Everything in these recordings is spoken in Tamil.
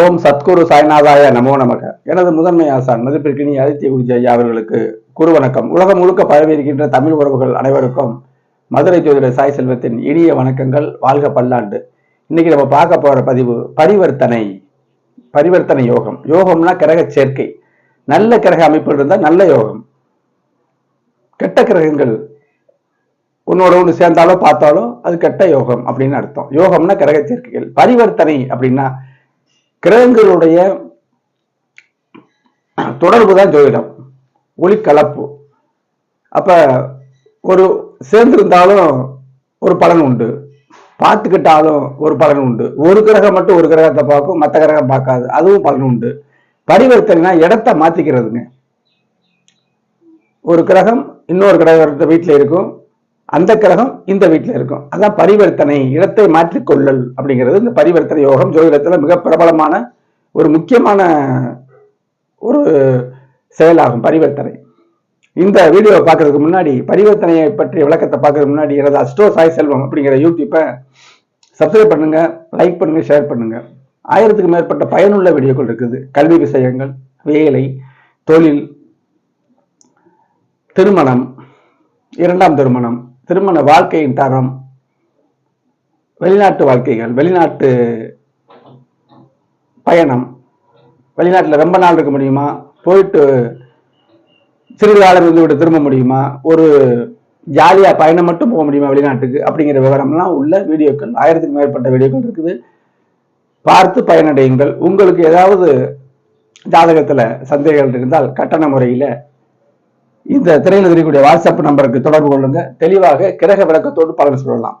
ஓம் சத்குரு சாய்நாதாய நமோ நமக. எனது முதன்மை ஆசான் மதிப்பிற்கினி ஆதித்ய குருஜி ஐயா அவர்களுக்கு குரு வணக்கம். உலகம் முழுக்க பரவி இருக்கின்ற தமிழ் உறவுகள் அனைவருக்கும் மதுரை ஜோதிட சாய் செல்வத்தின் இனிய வணக்கங்கள். வாழ்க பல்லாண்டு. இன்னைக்கு நம்ம பார்க்க போற பதிவு பரிவர்த்தனை பரிவர்த்தனை யோகம். யோகம்னா கிரக சேர்க்கை. நல்ல கிரக அமைப்பு இருந்தால் நல்ல யோகம். கெட்ட கிரகங்கள் உன்னோட ஒன்று சேர்ந்தாலோ பார்த்தாலோ அது கெட்ட யோகம் அப்படின்னு அர்த்தம். யோகம்னா கிரக சேர்க்கைகள். பரிவர்த்தனை அப்படின்னா கிரகங்களுடைய தொடர்பு தான் ஜோதிடம். ஒளிக்கலப்பு. அப்ப ஒரு சேர்ந்திருந்தாலும் ஒரு பலன் உண்டு. பார்த்துக்கிட்டாலும் ஒரு பலன் உண்டு. ஒரு கிரகம் மட்டும் ஒரு கிரகத்தை பார்க்கும் மற்ற கிரகம் பார்க்காது. அதுவும் பலன் உண்டு. பரிவர்த்தனைனா இடத்த மாத்திக்கிறதுங்க. ஒரு கிரகம் இன்னொரு கிரகத்தை வீட்டில் இருக்கும். அந்த கிரகம் இந்த வீட்டில் இருக்கும். அதான் பரிவர்த்தனை இடத்தை மாற்றிக்கொள்ளல் அப்படிங்கிறது இந்த பரிவர்த்தனை யோகம் ஜோதிடத்தில் மிக பிரபலமான ஒரு முக்கியமான ஒரு செயலாகும் பரிவர்த்தனை. இந்த வீடியோவை பார்க்கறதுக்கு முன்னாடி பரிவர்த்தனையை பற்றிய விளக்கத்தை பார்க்கறதுக்கு முன்னாடி எனது அஸ்டோ சாய் செல்வம் அப்படிங்கிற யூடியூப்பை சப்ஸ்கிரைப் பண்ணுங்க லைக் பண்ணுங்க ஷேர் பண்ணுங்க. ஆயிரத்துக்கு மேற்பட்ட பயனுள்ள வீடியோக்கள் இருக்குது. கல்வி விஷயங்கள் வேலை தொழில் திருமணம் இரண்டாம் திருமணம் திருமண வாழ்க்கையின் தரம் வெளிநாட்டு வாழ்க்கைகள் வெளிநாட்டு பயணம் வெளிநாட்டில் ரொம்ப நாள் இருக்க முடியுமா? போயிட்டு சிறிது காலம் இருந்துவிட்டு திரும்ப முடியுமா? ஒரு ஜாலியாக பயணம் மட்டும் போக முடியுமா வெளிநாட்டுக்கு? அப்படிங்கிற விவரம்லாம் உள்ள வீடியோக்கள் ஆயிரத்துக்கு மேற்பட்ட வீடியோக்கள் இருக்குது. பார்த்து பயனடையுங்கள். உங்களுக்கு ஏதாவது ஜாதகத்தில் சந்தேகங்கள் இருந்தால் கட்டண முறையில் இந்த திரையில் தெரியக்கூடிய வாட்ஸ்அப் நம்பருக்கு தொடர்பு கொள்ளுங்க. தெளிவாக கிரக விளக்கத்தோடு பலன் சொல்லலாம்.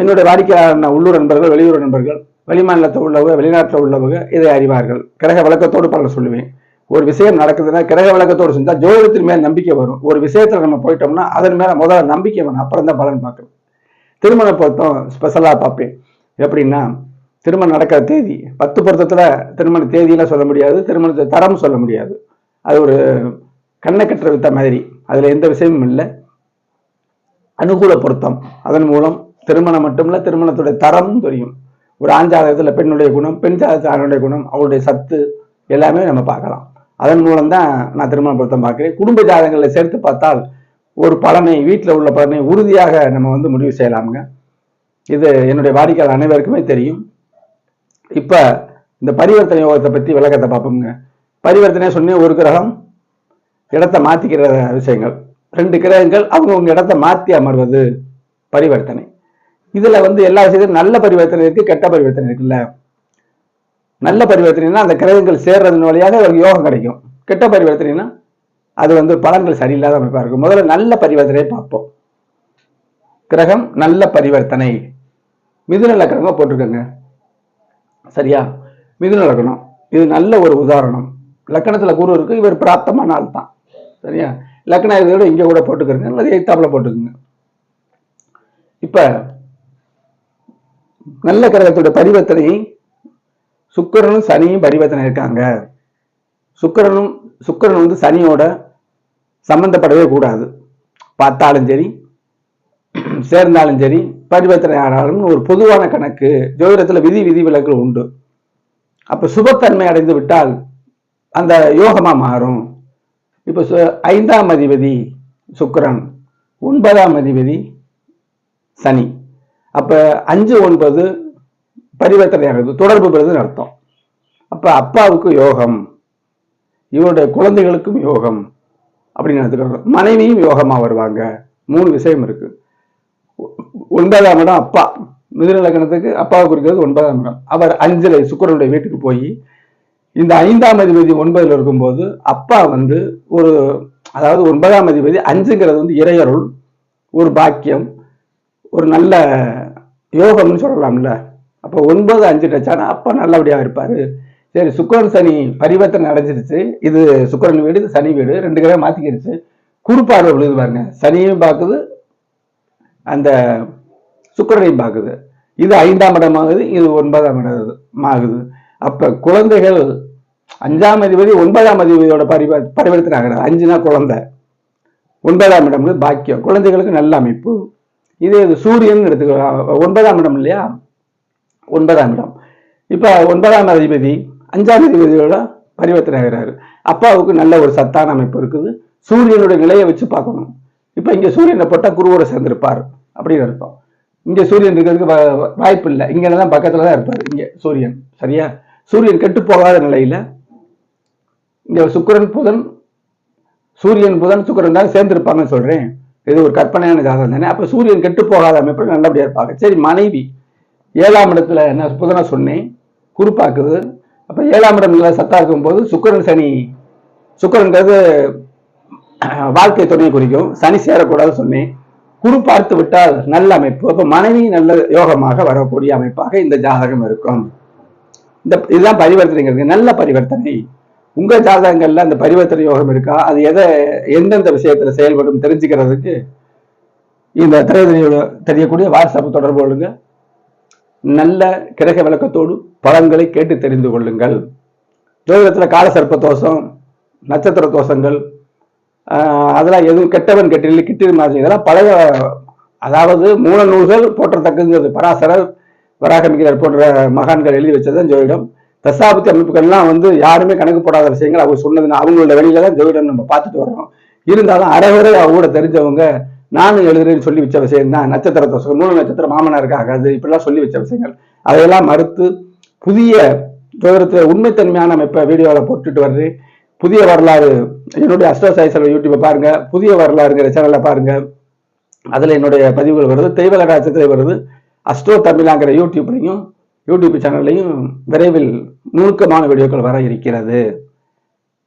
என்னுடைய வாடிக்கையாளர் உள்ளூர் நண்பர்கள் வெளியூர் நண்பர்கள் வெளிமாநிலத்தில் உள்ளவங்க வெளிநாட்டில் உள்ளவங்க இதை அறிவார்கள். கிரக விளக்கத்தோடு பலன் சொல்லுவேன். ஒரு விஷயம் நடக்குதுன்னா கிரக விளக்கத்தோடு செஞ்சால் ஜோதிடத்தின் மேல் நம்பிக்கை வரும். ஒரு விஷயத்துல நம்ம போயிட்டோம்னா அதன் மேல முதல்ல நம்பிக்கை வரும். அப்புறம் தான் பலன் பார்க்கணும். திருமண பொருத்தம் ஸ்பெஷலாக பார்ப்பேன். எப்படின்னா திருமணம் நடக்கிற தேதி பத்து பொருத்தத்தில் திருமண தேதியெல்லாம் சொல்ல முடியாது திருமணத்தை தரம் சொல்ல முடியாது. அது ஒரு கண்ணை கட்டுற வித்த மாதிரி. அதுல எந்த விஷயமும் இல்லை. அனுகூல பொருத்தம். அதன் மூலம் திருமணம் மட்டுமில்ல திருமணத்துடைய தரமும் தெரியும். ஒரு ஆண் ஜாதகத்துல பெண்ணுடைய குணம் பெண் ஜாதகத்தில் ஆணுடைய குணம் அவருடைய சத்து எல்லாமே நம்ம பார்க்கலாம். அதன் மூலம் தான் நான் திருமண பொருத்தம் பார்க்கிறேன். குடும்ப ஜாதகங்களை சேர்த்து பார்த்தால் ஒரு பலனை வீட்டில் உள்ள பலனை உறுதியாக நம்ம வந்து முடிவு செய்யலாமுங்க. இது என்னுடைய வாடிக்கையாளர் அனைவருக்குமே தெரியும். இப்போ இந்த பரிவர்த்தனை யோகத்தை பற்றி விளக்கத்தை பார்ப்போம்ங்க. பரிவர்த்தனை சொன்னேன் ஒரு கிரகம் இடத்தை மாத்திக்கிற விஷயங்கள். ரெண்டு கிரகங்கள் அவங்கவுங்க இடத்தை மாத்தி அமர்வது பரிவர்த்தனை. இதுல வந்து எல்லா விஷயத்திலும் நல்ல பரிவர்த்தனை இருக்கு கெட்ட பரிவர்த்தனை இருக்குல்ல? நல்ல பரிவர்த்தனைனா அந்த கிரகங்கள் சேர்றதன் வழியாக ஒரு யோகம் கிடைக்கும். கெட்ட பரிவர்த்தனைனா அது வந்து பலன்கள் சரியில்லாத அமைப்பா இருக்கும். முதல்ல நல்ல பரிவர்த்தனையை பார்ப்போம். கிரகம் நல்ல பரிவர்த்தனை. மிதுன லக்கணமா போட்டிருக்கங்க. சரியா? மிதுன லக்கணம். இது நல்ல ஒரு உதாரணம். லக்கணத்துல குரு இருக்கு இவர் பிராப்தமான ஆள் தான் சரியா? லக்கண இதோட இங்க கூட போட்டுக்கிறங்க அல்லது எய்த்தாப்புல போட்டுக்குங்க. இப்ப நல்ல கிரகத்தோட பரிவர்த்தனை சுக்கிரனும் சனியும் பரிவர்த்தனை இருக்காங்க. சுக்கிரனும் சுக்கிரன் வந்து சனியோட சம்பந்தப்படவே கூடாது. பார்த்தாலும் சரி சேர்ந்தாலும் சரி பரிவர்த்தனை ஆனாலும் ஒரு பொதுவான கணக்கு ஜோதிடத்தில் விதி விதி விலக்குகள் உண்டு. அப்போ சுபத்தன்மை அடைந்து விட்டால் அந்த யோகமா மாறும். இப்போ சு- ஐந்தாம் அதிபதி சுக்கரன் ஒன்பதாம் அதிபதி சனி. அப்போ அஞ்சு ஒன்பது பரிவர்த்தனை ஆகுது தொடர்பு பெறுதுன்னு அர்த்தம். அப்போ அப்பாவுக்கு யோகம் இவருடைய குழந்தைகளுக்கும் யோகம் அப்படின்னு எடுத்துக்கிறோம் மனைவியும் யோகமாக வருவாங்க. மூணு விஷயம் இருக்கு. ஒன்பதாம் இடம் அப்பா. மிதுன லக்னத்துக்கு அப்பாவை குறிக்கிறது ஒன்பதாம் இடம். அவர் அஞ்சலை சுக்கிரனுடைய வீட்டுக்கு போய் இந்த ஐந்தாம் அதிபதி ஒன்பதுல இருக்கும்போது அப்பா வந்து ஒரு அதாவது ஒன்பதாம் அதிபதி அஞ்சுங்கிறது வந்து இறையருள் ஒரு பாக்கியம் ஒரு நல்ல யோகம்னு சொல்லலாம்ல. அப்போ ஒன்பது அஞ்சு டச்சானா அப்பா நல்லபடியா இருப்பாரு. சரி சுக்கரன் சனி பரிவர்த்தனை அடைஞ்சிருச்சு. இது சுக்கிரன் வீடு இது சனி வீடு ரெண்டு கிரகம் மாத்திக்கிருச்சு. குறுப்பாடு விழுது பாருங்க. சனியும் பார்க்குது அந்த சுக்கரனையும் பார்க்குது. இது ஐந்தாம் இடம் ஆகுது இது ஒன்பதாம் இடம் ஆகுது அப்ப குழந்தைகள் அஞ்சாம் அதிபதி ஒன்பதாம் அதிபதியோட பரிவ பரிவர்த்தனை ஆகிறது அஞ்சுனா குழந்தை. ஒன்பதாம் இடம் பாக்கியம். குழந்தைகளுக்கு நல்ல அமைப்பு. இதே இது சூரியன் எடுத்துக்கலாம் ஒன்பதாம் இடம் இல்லையா? ஒன்பதாம் இடம். இப்ப ஒன்பதாம் அதிபதி அஞ்சாம் அதிபதியோட பரிவர்த்தனை ஆகிறாரு அப்பாவுக்கு நல்ல ஒரு சத்தான அமைப்பு இருக்குது. சூரியனுடைய நிலையை வச்சு பார்க்கணும். இப்ப இங்க சூரியனை போட்டா குருவோட சேர்ந்திருப்பார். அப்படின்னு இருப்போம் இங்க சூரியன் இருக்கிறதுக்கு வா- வாய்ப்பு இல்லை. இங்க எல்லாம் பக்கத்துல தான் இருப்பார். இங்க சூரியன். சரியா? சூரியன் கெட்டு போகாத நிலையில இங்க சுக்கிரன் புதன் சூரியன் புதன் சுக்கிரன் தான் சேர்ந்திருப்பாங்கன்னு சொல்றேன். இது ஒரு கற்பனையான ஜாதகம் தானே அப்ப சூரியன் கெட்டு போகாத அமைப்பில் நல்லபடியா இருப்பாங்க. சரி மனைவி ஏழாம் இடத்துல நான் புதனை சொன்னேன் குறிப்பாக்குது அப்ப ஏழாம் இடம் நல்லா சத்தா இருக்கும்போது சுக்கிரன் சனி சுக்கிரன்றது வாழ்க்கை துணையை குறிக்கும். சனி சேரக்கூடாதுன்னு சொன்னேன். குரு பார்த்து விட்டால் நல்ல அமைப்பு. அப்ப மனைவி நல்ல யோகமாக வரக்கூடிய அமைப்பாக இந்த ஜாதகம் இருக்கும். இந்த இதுதான் பரிவர்த்தனைங்கிறது. நல்ல பரிவர்த்தனை. உங்க ஜாதகங்கள்ல அந்த பரிவர்த்தனை யோகம் இருக்கா? அது எதை எந்தெந்த விஷயத்துல செயல்படும் தெரிஞ்சுக்கிறதுக்கு இந்த திரையதனையோட தெரியக்கூடிய வாட்ஸ்அப் தொடர்பு கொள்ளுங்க. நல்ல கிரக விளக்கத்தோடு பலன்களை கேட்டு தெரிந்து கொள்ளுங்கள். ஜோதிடத்துல காலசர்ப்ப தோஷம் நட்சத்திர தோஷங்கள் அதெல்லாம் எதுவும் கெட்டவன் கெட்டில் கிட்டிரு மாதிரி இதெல்லாம் பழைய அதாவது மூல நூல்கள் போற்றத்தக்கது பராசரர் வராகமிக்கிறார் போன்ற மகான்கள் எழுதி வச்சதுதான் ஜோதிடம். தசாபத்தி அமைப்புகள்லாம் வந்து யாருமே கணக்கு போடாத விஷயங்கள் அவங்க சொன்னதுன்னா அவங்களோட வெளியில தான் ஜோதிடம் நம்ம பார்த்துட்டு வரோம் இருந்தாலும் அரைவரை கூட தெரிஞ்சவங்க நானும் எழுதுறேன்னு சொல்லி வச்ச விஷயம் தான் நட்சத்திர தோஷம் மூணு நட்சத்திரம் மாமனாருக்கு ஆகாது. இப்படிலாம் சொல்லி வச்ச விஷயங்கள். அதையெல்லாம் மறுத்து புதிய ஜோதிடத்தில் உண்மைத்தன்மையான அமைப்பை வீடியோவில் போட்டுட்டு வர்றேன். புதிய வரலாறு என்னுடைய அஷ்டோ சாய் யூடியூப்பை பாருங்க. புதிய வரலாறுங்கிற சேனலை பாருங்க. அதில் என்னுடைய பதிவுகள் வருது. தெய்வ ராஜ்யத்தில் வருது. அஸ்ட்ரோ தமிழாங்கிற யூடியூப்லையும் யூடியூப் சேனல்லையும் விரைவில் நுணுக்கமான வீடியோக்கள் வர இருக்கிறது.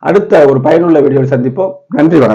அடுத்த ஒரு பயனுள்ள வீடியோவில் சந்திப்போம். நன்றி வணக்கம்.